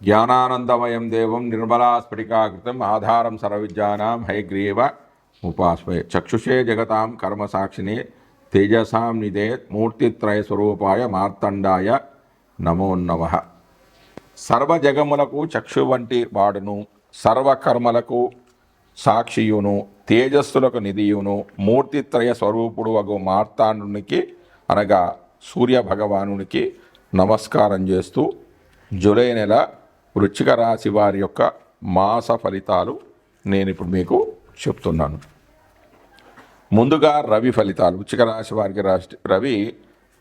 జ్ఞానానందమయం దేవం నిర్మలా స్ఫటికాకృతం ఆధారం సర్వవిద్యానాం హైగ్రీవ ఉపాస్మయ చక్షుషే జగతాం కర్మసాక్షిని తేజసాం నిదే మూర్తిత్రయ స్వరూపాయ మార్తండాయ నమో సర్వజగములకు చక్షు వంటి వాడును సర్వకర్మలకు సాక్షియును తేజస్సులకు నిధియును మూర్తిత్రయ స్వరూపుడు అగు మార్తాండునికి అనగా సూర్య భగవానునికి నమస్కారం చేస్తూ జూలై నెల వృచ్చిక రాశి వారి యొక్క మాస ఫలితాలు నేను ఇప్పుడు మీకు చెప్తున్నాను. ముందుగా రవి ఫలితాలు. వృచ్చిక రాశి వారికి రాష్ట్ర రవి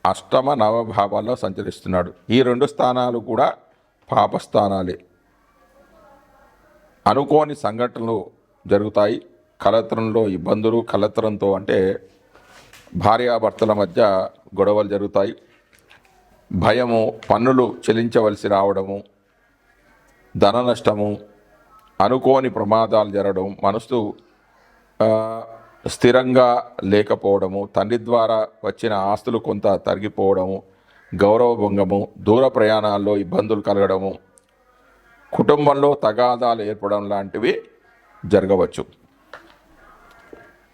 అష్టమ నవభావాల్లో సంచరిస్తున్నాడు. ఈ రెండు స్థానాలు కూడా పాపస్థానాలే. అనుకోని సంఘటనలు జరుగుతాయి. కలత్రంలో ఇబ్బందులు కలత్రంతో అంటే భార్యాభర్తల మధ్య గొడవలు జరుగుతాయి. భయము పన్నులు చెల్లించవలసి రావడము ధన నష్టము అనుకోని ప్రమాదాలు జరగడం మనసు స్థిరంగా లేకపోవడము తండ్రి ద్వారా వచ్చిన ఆస్తులు కొంత తరిగిపోవడము గౌరవభంగము దూర ప్రయాణాల్లో ఇబ్బందులు కలగడము కుటుంబంలో తగాదాలు ఏర్పడడం లాంటివి జరగవచ్చు.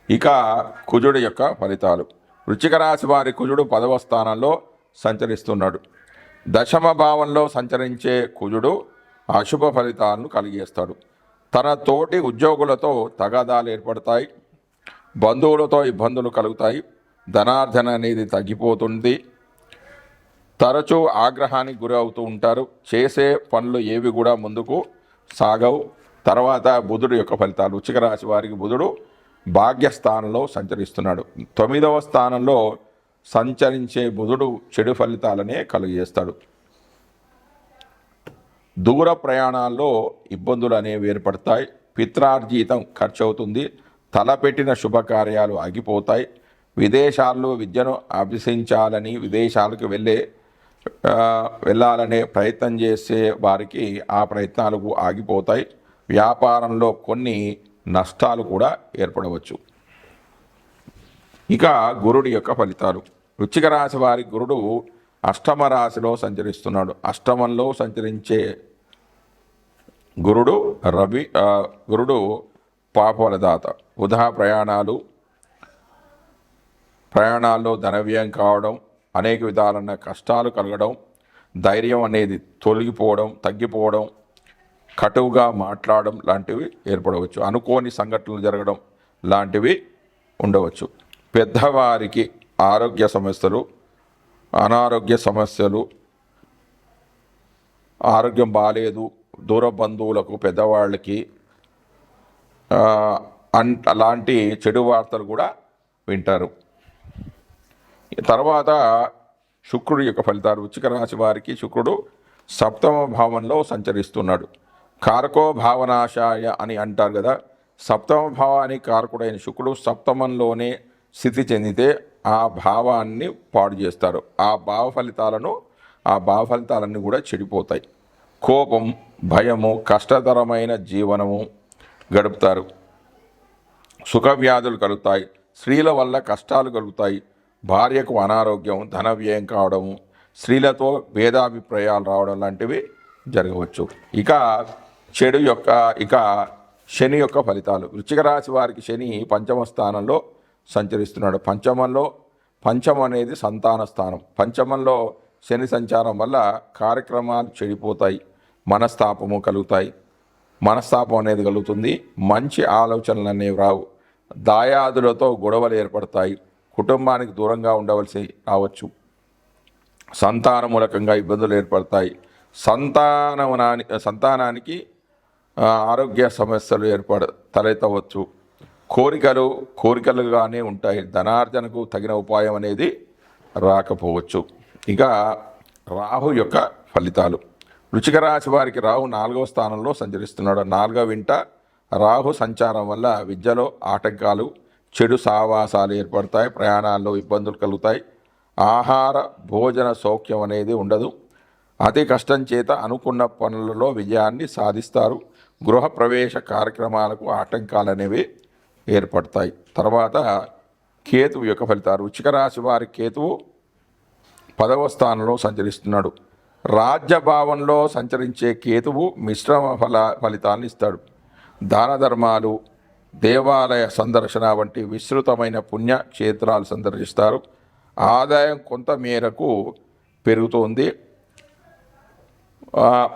ఇక కుజుడు యొక్క ఫలితాలు. వృచ్చిక రాశి వారి కుజుడు పదవ స్థానంలో సంచరిస్తున్నాడు. దశమ భావంలో సంచరించే కుజుడు అశుభ ఫలితాలను కలిగేస్తాడు. తన తోటి ఉద్యోగులతో తగాదాలు ఏర్పడతాయి. బంధువులతో ఇబ్బందులు కలుగుతాయి. ధనార్జన అనేది తగ్గిపోతుంది. తరచూ ఆగ్రహానికి గురి అవుతూ ఉంటారు. చేసే పనులు ఏవి కూడా ముందుకు సాగవు. తర్వాత బుధుడు యొక్క ఫలితాలు. వృశ్చిక రాశి వారికి బుధుడు భాగ్యస్థానంలో సంచరిస్తున్నాడు. తొమ్మిదవ స్థానంలో సంచరించే బుధుడు చెడు ఫలితాలనే కలుగజేస్తాడు దూర ప్రయాణాల్లో ఇబ్బందులు అనేవి ఏర్పడతాయి. పిత్రార్జితం ఖర్చు అవుతుంది తలపెట్టిన శుభకార్యాలు ఆగిపోతాయి. విదేశాల్లో విద్యను అభ్యసించాలని విదేశాలకు వెళ్ళే వెళ్ళాలనే ప్రయత్నం చేసే వారికి ఆ ప్రయత్నాలకు ఆగిపోతాయి. వ్యాపారంలో కొన్ని నష్టాలు కూడా ఏర్పడవచ్చు. ఇక గురుడి యొక్క ఫలితాలు. వృచ్చిక రాశి వారి గురుడు అష్టమ రాశిలో సంచరిస్తున్నాడు. అష్టమంలో సంచరించే గురుడు రవి గురుడు పాపలదాత ఉదా ప్రయాణాలు ప్రయాణాల్లో ధనవ్యయం కావడం అనేక విధాలైన కష్టాలు కలగడం ధైర్యం అనేది తొలగిపోవడం తగ్గిపోవడం కటువుగా మాట్లాడడం లాంటివి ఏర్పడవచ్చు. అనుకోని సంఘటనలు జరగడం లాంటివి ఉండవచ్చు. పెద్దవారికి ఆరోగ్య సమస్యలు అనారోగ్య సమస్యలు ఆరోగ్యం బాగాలేదు దూర బంధువులకు పెద్దవాళ్ళకి అన్ అలాంటి చెడు వార్తలు కూడా వింటారు. తర్వాత శుక్రుడి యొక్క ఫలితాలు వృశ్చిక రాశి వారికి శుక్రుడు సప్తమ భావంలో సంచరిస్తున్నాడు. కారకో భావనాశాయ అని అంటారు కదా సప్తమ భావానికి కారకుడైన శుక్రుడు సప్తమంలోనే స్థితి చెందితే ఆ భావాన్ని పాడు చేస్తారు. ఆ భావ ఫలితాలను ఆ భావ ఫలితాలన్నీ కూడా చెడిపోతాయి. కోపం భయము కష్టతరమైన జీవనము గడుపుతారు. సుఖవ్యాధులు కలుగుతాయి. స్త్రీల వల్ల కష్టాలు కలుగుతాయి. భార్యకు అనారోగ్యం ధన వ్యయం కావడము స్త్రీలతో భేదాభిప్రాయాలు రావడం లాంటివి జరగవచ్చు. ఇక చెడు యొక్క ఇక శని యొక్క ఫలితాలు. వృచ్చిక రాశి వారికి శని పంచమ స్థానంలో సంచరిస్తున్నాడు. పంచమంలో పంచమం అనేది సంతాన స్థానం. పంచమంలో శని సంచారం వల్ల కార్యక్రమాలు చెడిపోతాయి మనస్తాపము కలుగుతాయి. మనస్తాపం అనేది కలుగుతుంది. మంచి ఆలోచనలు అనేవి రావు. దాయాదులతో గొడవలు ఏర్పడతాయి. కుటుంబానికి దూరంగా ఉండవలసి రావచ్చు. సంతాన మూలకంగా ఇబ్బందులు ఏర్పడతాయి. సంతానమునాని సంతానానికి ఆరోగ్య సమస్యలు ఏర్పడ తలెత్తవచ్చు. కోరికలు కోరికలుగానే ఉంటాయి. ధనార్జనకు తగిన ఉపాయం అనేది రాకపోవచ్చు. ఇక రాహు యొక్క ఫలితాలు. వృచిక రాశి వారికి రాహు నాలుగవ స్థానంలో సంచరిస్తున్నాడు. నాలుగవ వింట రాహు సంచారం వల్ల విద్యలో ఆటంకాలు చెడు సావాసాలు ఏర్పడతాయి. ప్రయాణాల్లో ఇబ్బందులు కలుగుతాయి. ఆహార భోజన సౌఖ్యం అనేది ఉండదు. అతి కష్టం చేత అనుకున్న పనులలో విజయాన్ని సాధిస్తారు. గృహప్రవేశ కార్యక్రమాలకు ఆటంకాలు అనేవి ఏర్పడతాయి. తర్వాత కేతువు యొక్క ఫలితాలు. వృచ్చిక రాశి వారి కేతువు పదవ స్థానంలో సంచరిస్తున్నాడు. రాజ్యభావంలో సంచరించే కేతువు మిశ్రమ ఫల ఫలితాలను ఇస్తాడు. దాన ధర్మాలు దేవాలయ సందర్శన వంటి విస్తృతమైన పుణ్య క్షేత్రాలు సందర్శిస్తారు. ఆదాయం కొంత మేరకు పెరుగుతోంది.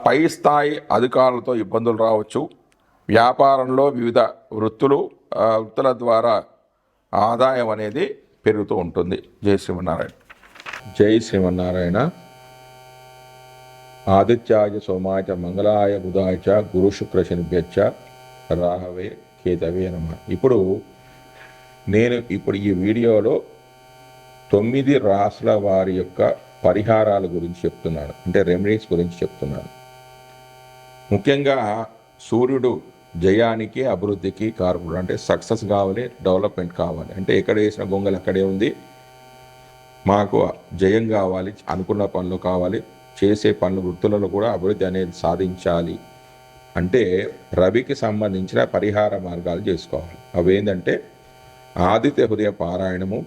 పై స్థాయి అధికారులతో ఇబ్బందులు రావచ్చు. వ్యాపారంలో వివిధ వృత్తులు వృత్తుల ద్వారా ఆదాయం అనేది పెరుగుతూ ఉంటుంది. జై శ్రీమన్నారాయణ. జై శ్రీమన్నారాయణ. ఆదిత్యాయ సోమాయ మంగళాయ బుధాయ గురు శుక్ర శనిభ్యచ్చ రాహవే కేతవే నమ. ఇప్పుడు నేను ఇప్పుడు ఈ వీడియోలో తొమ్మిది రాసుల వారి యొక్క పరిహారాల గురించి చెప్తున్నాను. అంటే రెమెడీస్ గురించి చెప్తున్నాను. ముఖ్యంగా సూర్యుడు జయానికి అభివృద్ధికి కారకుడు. అంటే సక్సెస్ కావాలి డెవలప్మెంట్ కావాలి. అంటే ఎక్కడ వేసిన గొంగలు అక్కడే ఉంది. మాకు జయం కావాలి అనుకున్న పనులు కావాలి చేసే పనులు వృత్తులలో కూడా అభివృద్ధి అనేది సాధించాలి. అంటే రవికి సంబంధించిన పరిహార మార్గాలు చేసుకోవాలి. అవి ఏంటంటే ఆదిత్య హృదయ పారాయణము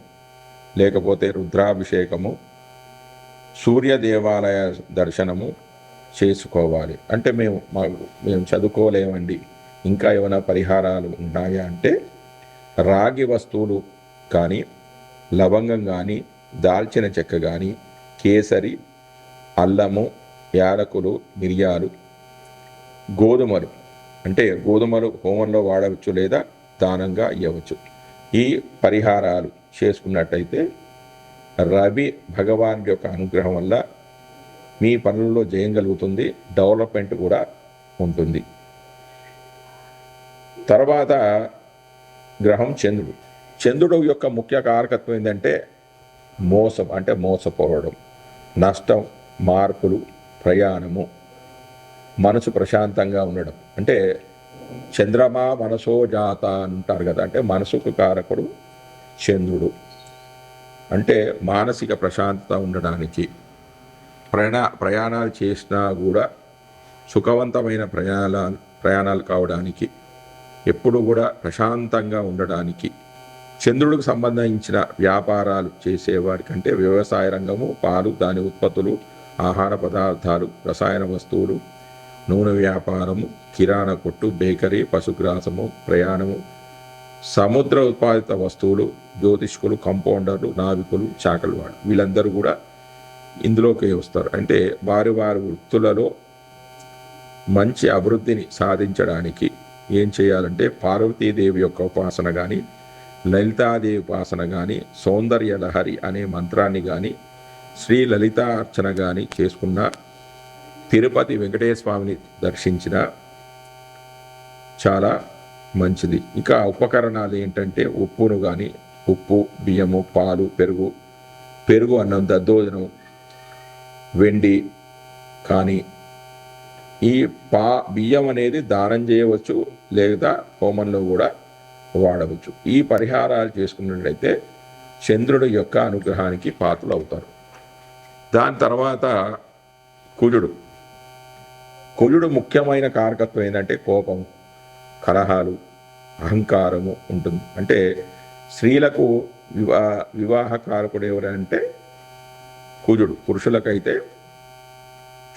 లేకపోతే రుద్రాభిషేకము సూర్య దేవాలయ దర్శనము చేసుకోవాలి. అంటే మేము మేము చదువుకోలేమండి. ఇంకా ఏమైనా పరిహారాలు ఉన్నాయా అంటే రాగి వస్తువులు కానీ లవంగం కానీ దాల్చిన చెక్క కానీ కేసరి అల్లము యాలకులు మిరియాలు గోధుమలు. అంటే గోధుమలు హోమంలో వాడవచ్చు లేదా దానంగా ఇవ్వచ్చు ఈ పరిహారాలు చేసుకున్నట్టయితే రవి భగవాన్ యొక్క అనుగ్రహం వల్ల మీ పనుల్లో జయం కలుగుతుంది డెవలప్మెంట్ కూడా ఉంటుంది. తర్వాత గ్రహం చంద్రుడు. చంద్రుడు యొక్క ముఖ్య కారకత్వం ఏంటంటే మోసం అంటే మోసపోవడం నష్టం మార్పులు ప్రయాణము మనసు ప్రశాంతంగా ఉండడం. అంటే చంద్రమా మనసో జాత అంటారు కదా అంటే మనసుకు కారకుడు చంద్రుడు. అంటే మానసిక ప్రశాంతత ఉండడానికి ప్రయాణ ప్రయాణాలు చేసినా కూడా సుఖవంతమైన ప్రయాణాలు ప్రయాణాలు కావడానికి ఎప్పుడు కూడా ప్రశాంతంగా ఉండడానికి. చంద్రుడికి సంబంధించిన వ్యాపారాలు చేసేవారికంటే వ్యవసాయ రంగము పాలు దాని ఉత్పత్తులు ఆహార పదార్థాలు రసాయన వస్తువులు నూనె వ్యాపారము కిరాణా కొట్టు బేకరీ పశుగ్రాసము ప్రయాణము సముద్ర ఉత్పాదిత వస్తువులు జ్యోతిష్కులు కంపౌండర్లు నావికులు చాకలు వాడు వీళ్ళందరూ కూడా ఇందులోకి వస్తారు. అంటే వారి వారి వృత్తులలో మంచి అభివృద్ధిని సాధించడానికి ఏం చేయాలంటే పార్వతీదేవి యొక్క ఉపాసన కానీ లలితాదేవి ఉపాసన కానీ సౌందర్య లహరి అనే మంత్రాన్ని కానీ శ్రీ లలితా అర్చన కానీ చేసుకున్న తిరుపతి వెంకటేశ్వర దర్శించిన చాలా మంచిది. ఇక ఉపకరణాలు ఏంటంటే ఉప్పును కానీ ఉప్పు బియ్యము పాలు పెరుగు పెరుగు అన్నం దద్దోజనం వెండి కానీ ఈ పా బియ్యం అనేది దానం చేయవచ్చు లేదా హోమంలో కూడా వాడవచ్చు. ఈ పరిహారాలు చేసుకున్నట్లయితే చంద్రుడి యొక్క అనుగ్రహానికి పాత్రలు అవుతారు. దాని తర్వాత కుజుడు. కుజుడు ముఖ్యమైన కారకత్వం ఏంటంటే కోపం కలహాలు అహంకారము ఉంటుంది. అంటే స్త్రీలకు వివా వివాహ కారకుడు ఎవరంటే కుజుడు. పురుషులకైతే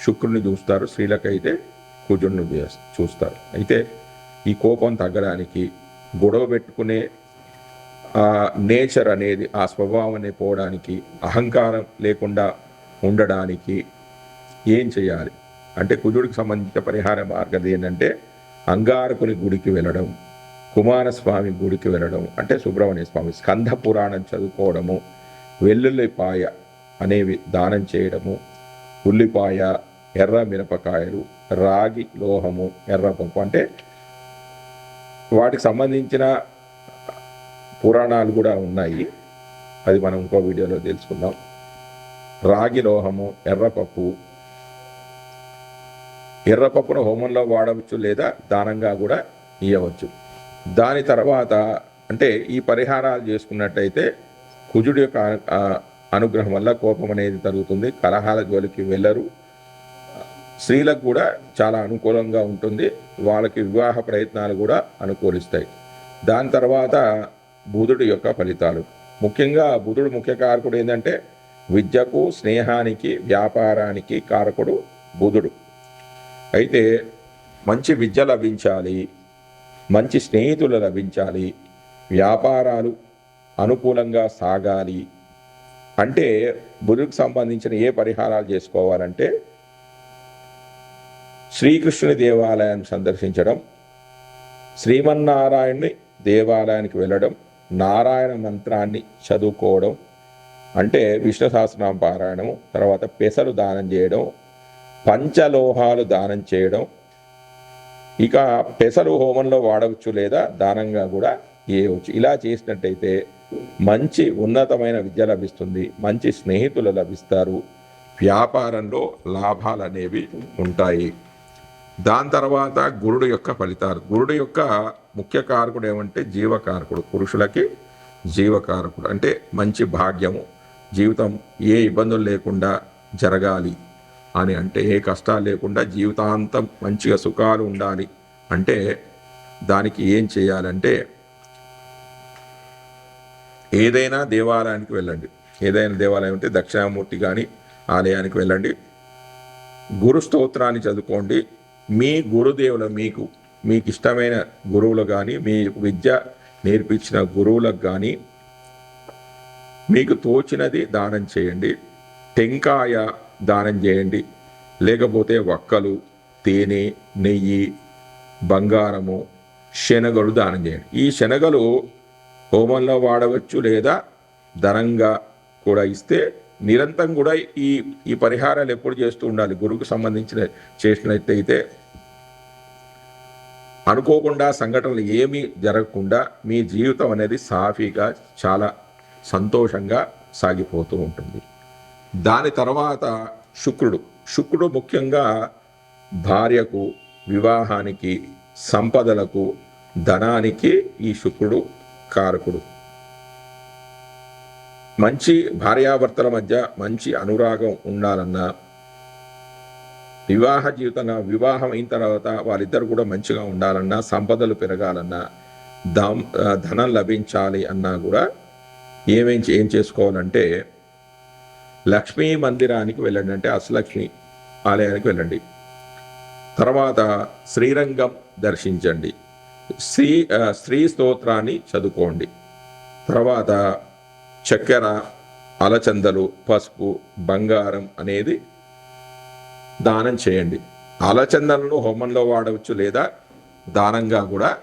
శుక్రుని చూస్తారు స్త్రీలకైతే కుజుడిని చూస్తారు. అయితే ఈ కోపం తగ్గడానికి గొడవ పెట్టుకునే ఆ నేచర్ అనేది ఆ స్వభావం అనే పోవడానికి అహంకారం లేకుండా ఉండడానికి ఏం చేయాలి? అంటే కుజుడికి సంబంధించిన పరిహార మార్గం ఏంటంటే అంగారకుని గుడికి వెళ్ళడం కుమారస్వామి గుడికి వెళ్ళడం అంటే సుబ్రహ్మణ్య స్వామి స్కంద పురాణం చదువుకోవడము వెల్లుల్లిపాయ అనేవి దానం చేయడము ఉల్లిపాయ ఎర్ర మిరపకాయలు రాగి లోహము ఎర్రపప్పు అంటే వాటికి సంబంధించిన పురాణాలు కూడా ఉన్నాయి. అది మనం ఇంకో వీడియోలో తెలుసుకుందాం. రాగి లోహము ఎర్రపప్పు ఎర్రపప్పును హోమంలో వాడవచ్చు లేదా దానంగా కూడా ఇవ్వవచ్చు దాని తర్వాత అంటే ఈ పరిహారాలు చేసుకున్నట్టయితే కుజుడి యొక్క అనుగ్రహం వల్ల కోపం అనేది తరుగుతుంది. కలహాల జోలికి వెళ్ళరు. స్త్రీలకు కూడా చాలా అనుకూలంగా ఉంటుంది. వాళ్ళకి వివాహ ప్రయత్నాలు కూడా అనుకూలిస్తాయి. దాని తర్వాత బుధుడి యొక్క ఫలితాలు. ముఖ్యంగా బుధుడు ముఖ్య కారకుడు ఏంటంటే విద్యకు స్నేహానికి వ్యాపారానికి కారకుడు బుధుడు. అయితే మంచి విద్య లభించాలి మంచి స్నేహితులు లభించాలి వ్యాపారాలు అనుకూలంగా సాగాలి అంటే బురుకు సంబంధించిన ఏ పరిహారాలు చేసుకోవాలంటే శ్రీకృష్ణుని దేవాలయాన్ని సందర్శించడం శ్రీమన్నారాయణుని దేవాలయానికి వెళ్ళడం నారాయణ మంత్రాన్ని చదువుకోవడం అంటే విష్ణు సహస్రనామ పారాయణం తర్వాత పెసలు దానం చేయడం పంచలోహాలు దానం చేయడం ఇక పెసలు హోమంలో వాడవచ్చు లేదా దానంగా కూడా చేయవచ్చు ఇలా చేసినట్టయితే మంచి ఉన్నతమైన విద్య లభిస్తుంది మంచి స్నేహితులు లభిస్తారు వ్యాపారంలో లాభాలు అనేవి ఉంటాయి. దాని తర్వాత గురుడు యొక్క ఫలితాలు. గురుడు యొక్క ముఖ్య కారకుడు ఏమంటే జీవకారకుడు. పురుషులకి జీవకారకుడు అంటే మంచి భాగ్యము. జీవితం ఏ ఇబ్బందులు లేకుండా జరగాలి అని అంటే ఏ కష్టాలు లేకుండా జీవితాంతం మంచిగా సుఖాలు ఉండాలి అంటే దానికి ఏం చేయాలంటే ఏదైనా దేవాలయానికి వెళ్ళండి. ఏదైనా దేవాలయం అంటే దక్షిణామూర్తి కానీ ఆలయానికి వెళ్ళండి. గురు స్తోత్రాన్ని చదువుకోండి. మీ గురుదేవుల మీకు మీకు ఇష్టమైన గురువులు కానీ మీ విద్య నేర్పించిన గురువులకు కానీ మీకు తోచినది దానం చేయండి. టెంకాయ దానం చేయండి. లేకపోతే వక్కలు తేనె నెయ్యి బంగారము శనగలు దానం చేయండి. ఈ శనగలు హోమంలో వాడవచ్చు లేదా ధనంగా కూడా ఇస్తే నిరంతరం కూడా ఈ ఈ పరిహారాలు ఎప్పుడు చేస్తూ ఉండాలి. గురువుకు సంబంధించిన చేసినట్టయితే అనుకోకుండా సంఘటనలు ఏమీ జరగకుండా మీ జీవితం అనేది సాఫీగా చాలా సంతోషంగా సాగిపోతూ ఉంటుంది. దాని తర్వాత శుక్రుడు. శుక్రుడు ముఖ్యంగా భార్యకు వివాహానికి సంపదలకు ధనానికి ఈ శుక్రుడు కారకుడు మంచి భార్యాభర్తల మధ్య మంచి అనురాగం ఉండాలన్నా వివాహ జీవితంగా వివాహం అయిన తర్వాత వాళ్ళిద్దరు కూడా మంచిగా ఉండాలన్నా సంపదలు పెరగాలన్నా దం ధనం లభించాలి అన్నా కూడా ఏమేం ఏం చేసుకోవాలంటే లక్ష్మీ మందిరానికి వెళ్ళండి. అంటే అష్టలక్ష్మి ఆలయానికి వెళ్ళండి. తర్వాత శ్రీరంగం దర్శించండి. శ్రీ స్త్రీ శ్రీ స్తోత్రాన్ని చదువుకోండి. తర్వాత చక్కెర అలచందలు పసుపు బంగారం అనేది దానం చేయండి. అలచందలను హోమంలో వాడవచ్చు లేదా దానంగా కూడా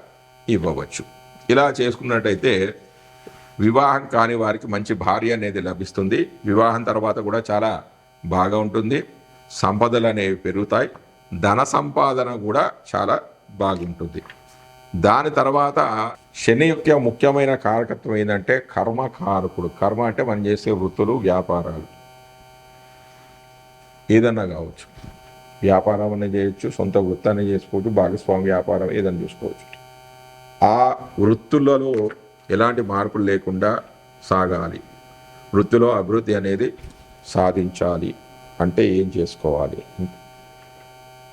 ఇవ్వవచ్చు. ఇలా చేసుకున్నట్టయితే వివాహం కాని వారికి మంచి భార్య అనేది లభిస్తుంది. వివాహం తర్వాత కూడా చాలా బాగా ఉంటుంది. సంపదలు అనేవి పెరుగుతాయి. ధన సంపాదన కూడా చాలా బాగుంటుంది. దాని తర్వాత శని యొక్క ముఖ్యమైన కారకత్వం ఏంటంటే కర్మ కారకుడు. కర్మ అంటే మనం చేసే వృత్తులు వ్యాపారాలు. ఏదన్నా కావచ్చు. వ్యాపారం అనేది చేయొచ్చు సొంత వృత్తాన్ని చేసుకోవచ్చు భాగస్వామి వ్యాపారం ఏదైనా చూసుకోవచ్చు. ఆ వృత్తులలో ఎలాంటి మార్పులు లేకుండా సాగాలి. వృత్తిలో అభివృద్ధి అనేది సాధించాలి అంటే ఏం చేసుకోవాలి?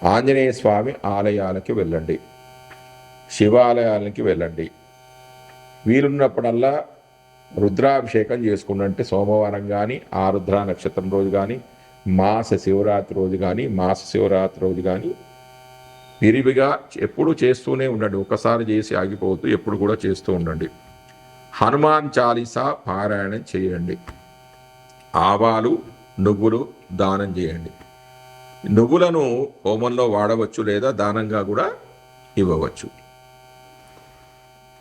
ఆంజనేయ స్వామి ఆలయాలకి వెళ్ళండి. శివాలయాలకి వెళ్ళండి. వీలున్నప్పుడల్లా రుద్రాభిషేకం చేసుకున్నంటే సోమవారం కానీ ఆ రుద్ర నక్షత్రం రోజు కానీ మాస శివరాత్రి రోజు కానీ మాస శివరాత్రి రోజు కానీ విరివిగా ఎప్పుడు చేస్తూనే ఉండండి. ఒకసారి చేసి ఆగిపోవద్దు ఎప్పుడు కూడా చేస్తూ ఉండండి. హనుమాన్ చాలీసా పారాయణం చేయండి. ఆవాలు నువ్వులు దానం చేయండి. నువ్వులను హోమంలో వాడవచ్చు లేదా దానంగా కూడా ఇవ్వవచ్చు.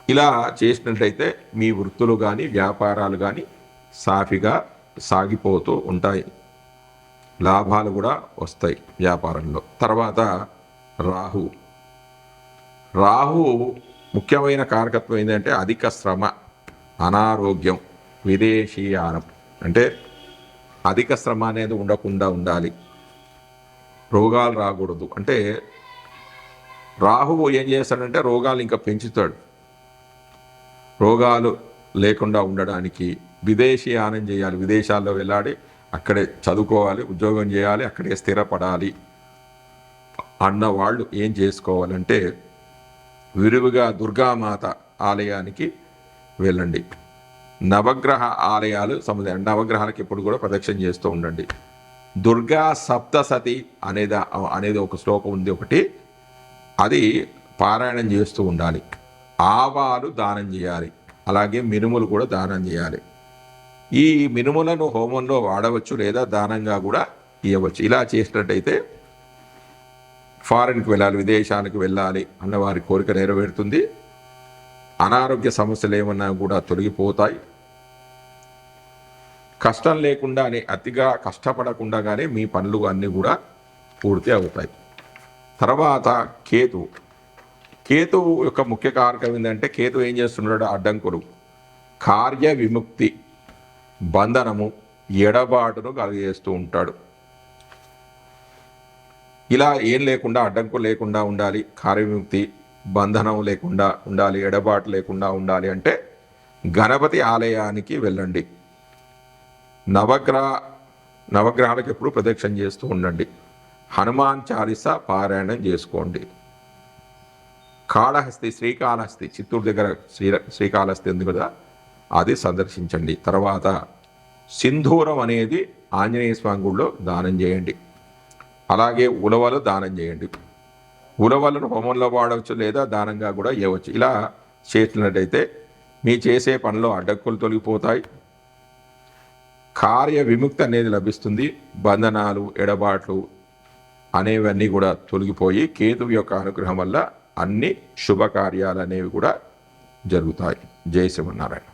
ఇలా చేసినట్లయితే మీ వృత్తులు కానీ వ్యాపారాలు కానీ సాఫీగా సాగిపోతూ ఉంటాయి. లాభాలు కూడా వస్తాయి వ్యాపారంలో. తర్వాత రాహు. రాహు ముఖ్యమైన కారకత్వం ఏంటంటే అధిక శ్రమ అనారోగ్యం విదేశీయానం. అంటే అధిక శ్రమ అనేది ఉండకుండా ఉండాలి. రోగాలు రాకూడదు. అంటే రాహువు ఏం చేస్తాడంటే రోగాలు ఇంకా పెంచుతాడు. రోగాలు లేకుండా ఉండడానికి విదేశీయానం చేయాలి విదేశాల్లో వెళ్ళాలి అక్కడే చదువుకోవాలి ఉద్యోగం చేయాలి అక్కడే స్థిరపడాలి. అన్న వాళ్ళు ఏం చేసుకోవాలంటే విరివిగా దుర్గామాత ఆలయానికి వెళ్ళండి. నవగ్రహ ఆలయాలు సముదాయ నవగ్రహాలకు ఎప్పుడు కూడా ప్రదక్షిణ చేస్తూ ఉండండి. దుర్గా సప్తసతి అనేది అనేది ఒక శ్లోకం ఉంది ఒకటి. అది పారాయణం చేస్తూ ఉండాలి. ఆవాలు దానం చేయాలి. అలాగే మినుములు కూడా దానం చేయాలి. ఈ మినుములను హోమంలో వాడవచ్చు లేదా దానంగా కూడా ఇవ్వచ్చు ఇలా చేసినట్టయితే ఫారిన్కి వెళ్ళాలి విదేశానికి వెళ్ళాలి అన్న వారి కోరిక నెరవేరుతుంది. అనారోగ్య సమస్యలు ఏమన్నా కూడా తొలగిపోతాయి. కష్టం లేకుండానే అతిగా కష్టపడకుండానే మీ పనులు అన్నీ కూడా పూర్తి అవుతాయి. తర్వాత కేతు. కేతు యొక్క ముఖ్య కారకం ఏంటంటే కేతు ఏం చేస్తున్నాడు? అడ్డంకులు. కార్య విముక్తి బంధనము ఎడబాటును కలిగజేస్తూ ఉంటాడు. ఇలా ఏం లేకుండా అడ్డంకు లేకుండా ఉండాలి. కార్యవిముక్తి బంధనం లేకుండా ఉండాలి ఎడబాటు లేకుండా ఉండాలి అంటే గణపతి ఆలయానికి వెళ్ళండి. నవగ్రహ నవగ్రహాలకు ఎప్పుడు ప్రదక్షిణ చేస్తూ ఉండండి. హనుమాన్ చాలీసా పారాయణం చేసుకోండి. కాళహస్తి శ్రీకాళహస్తి చిత్తూరు దగ్గర శ్రీ శ్రీకాళహస్తి ఉంది కదా అది సందర్శించండి. తర్వాత సింధూరం అనేది ఆంజనేయ స్వామి గుడిలో దానం చేయండి. అలాగే ఉలవలు దానం చేయండి. ఉలవలను హోమంలో వాడవచ్చు లేదా దానంగా కూడా ఇవ్వచ్చు ఇలా చేసినట్టయితే మీ చేసే పనిలో అడ్డక్కులు తొలగిపోతాయి. కార్య విముక్తి అనేది లభిస్తుంది. బంధనాలు ఎడబాట్లు అనేవన్నీ కూడా తొలగిపోయి కేతువు యొక్క అనుగ్రహం వల్ల అన్ని శుభకార్యాలు అనేవి కూడా జరుగుతాయి. జయ శివనారాయణ